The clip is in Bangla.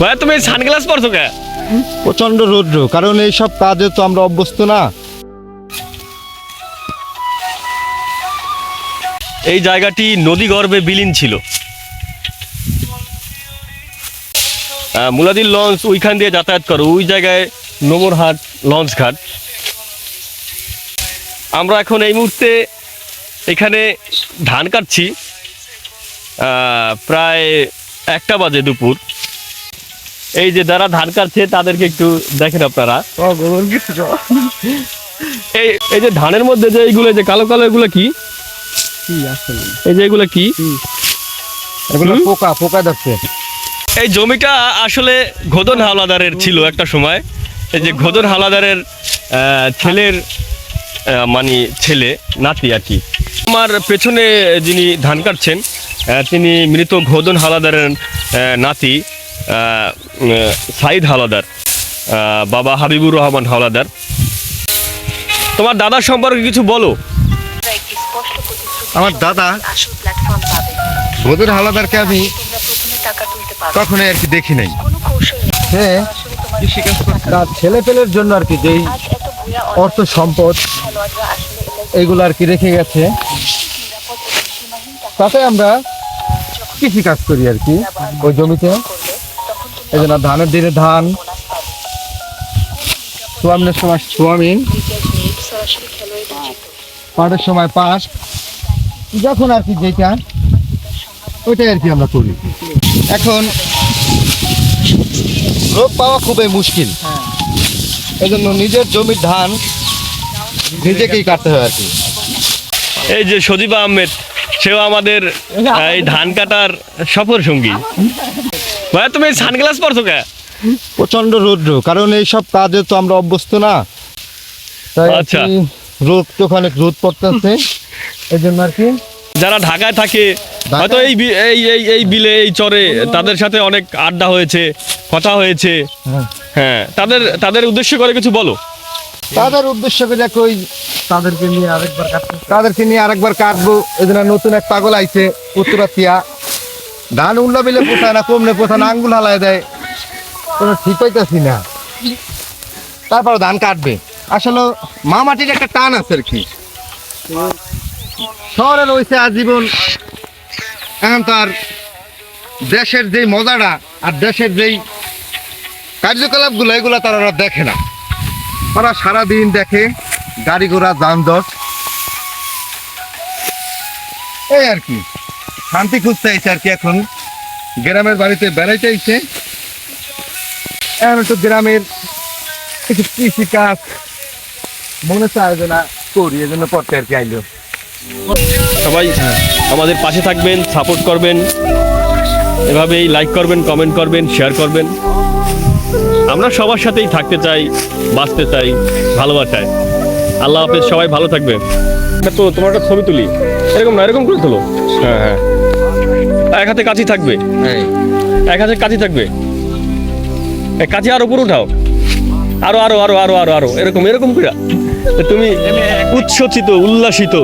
ভাই তুমি সানগ্লাস পরছো কে? প্রচণ্ড রৌদ্র কারণ এইসব কাজে তো আমরা অভ্যস্ত না। এই জায়গাটি নদী গর্ভে বিলীন ছিল। মুলাদির লঞ্চ ওইখান দিয়ে যাতায়াত করো ওই জায়গায় নোমরহাট লঞ্চ ঘাট। আমরা এখন এই মুহূর্তে এখানে ধান কাটছি আহ, প্রায় একটা বাজে দুপুর। এই যে যারা ধান কাটছে তাদেরকে একটু দেখেন আপনারা। এই এই যে ধানের মধ্যে যে এইগুলো যে কালো কালো এগুলো কি? এই যে এগুলো কি? এগুলো পোকা পোকা এই জমিটা আসলে ঘোদন হাওলাদারের ছিল একটা সময়। এই যে ঘোদন হাওলাদারের ছেলের মানে ছেলে নাতি আর কি। আমার পেছনে যিনি ধান কাটছেন তিনি মৃত ঘোদন হালাদারের নাতি। সাইদ হাওলাদার বাবা হাবিবুর রহমান হাওলাদার তোমার দাদার সম্পর্কে কিছু বলো। আমার দাদা ওদের হালাদারকে আমি তোমরা প্রথমে টাকা তুলতে পারো কখনোই আর কি দেখি নাই। করতে তার ছেলে পেলের জন্য আর কি যেই অর্থ সম্পদ এইগুলো আর কি রেখে গেছে। তাতে আমরা কৃষি কাজ করি আর কি ওই জমিতে। এই জন্য ধানের দিনে ধান। সোয়াবিনের সময় জিত পাটের সময় পাট। যখন আর কি যেটা ওইটাই আর কি আমরা করি। এখন রোগ পাওয়া খুবই মুশকিল। এই জন্য নিজের জমির ধান নিজেকেই কাটতে হয় আর কি। এই যে সজীবা আহমেদ সেও আমাদের এই ধান কাটার সফর সঙ্গী। ভাই তুমি সানগ্লাস পরছো কে? প্রচণ্ড রৌদ্র কারণ এইসব কাজে তো আমরা অভ্যস্ত না। তাই আচ্ছা। রোদ তো অনেক রোদ পড়তেছে এই জন্য আর কি। যারা ঢাকায় থাকে হয়তো এই এই এই এই বিলে এই চরে তাদের সাথে অনেক আড্ডা হয়েছে কথা হয়েছে। হ্যাঁ। হ্যাঁ তাদের তাদের উদ্দেশ্য করে কিছু বলো। তাদের উদ্দেশ্য করে কই তাদেরকে নিয়ে আরেকবার কাটবো। তাদেরকে নিয়ে আরেকবার কাটবো এজন্য নতুন এক পাগল আইছে উত্তরাতিয়া ধান উল্লা বিলে পোষায় না, কমলে পোষায় না, আঙ্গুল হালায় দেয়। কোনো ঠিক পাইতেছি না। তারপর ধান কাটবে। আসলে মা মাটির একটা টান আছে আর কি। শহরে রয়েছে আজীবন এখন তার দেশের যেই মজাটা আর দেশের যেই কার্যকলাপগুলো, এগুলো তারা ওরা দেখে না। ওরা সারাদিন দেখে গাড়ি ঘোড়া, যানজট। এই আর কি। শান্তি খুঁজতে আইছে আর কি এখন। গ্রামের বাড়িতে বেড়াইতে আইছে। এখন একটু গ্রামের কিছু কৃষি কাজ মনে আয়োজনা করি এজন্য পড়তে আর কি আইলো। সবাই আমাদের পাশে থাকবেন সাপোর্ট করবেন। এভাবেই লাইক করবেন কমেন্ট করবেন শেয়ার করবেন। আমরা সবার সাথেই থাকতে চাই বাঁচতে চাই ভালোবাসায়। আল্লাহ হাফেজ সবাই ভালো থাকবে এটা তো তোমার একটা ছবি তুলি। এরকম না এরকম করে তোলো? হ্যাঁ হ্যাঁ। এক হাতে কাছি থাকবে। এক হাতে কাছি থাকবে। এক কাছি আর উপর উঠাও। আরও আরও আরও আরও আরও আরও এরকম এরকম করে তুমি উচ্ছ্বসিত উল্লাসিত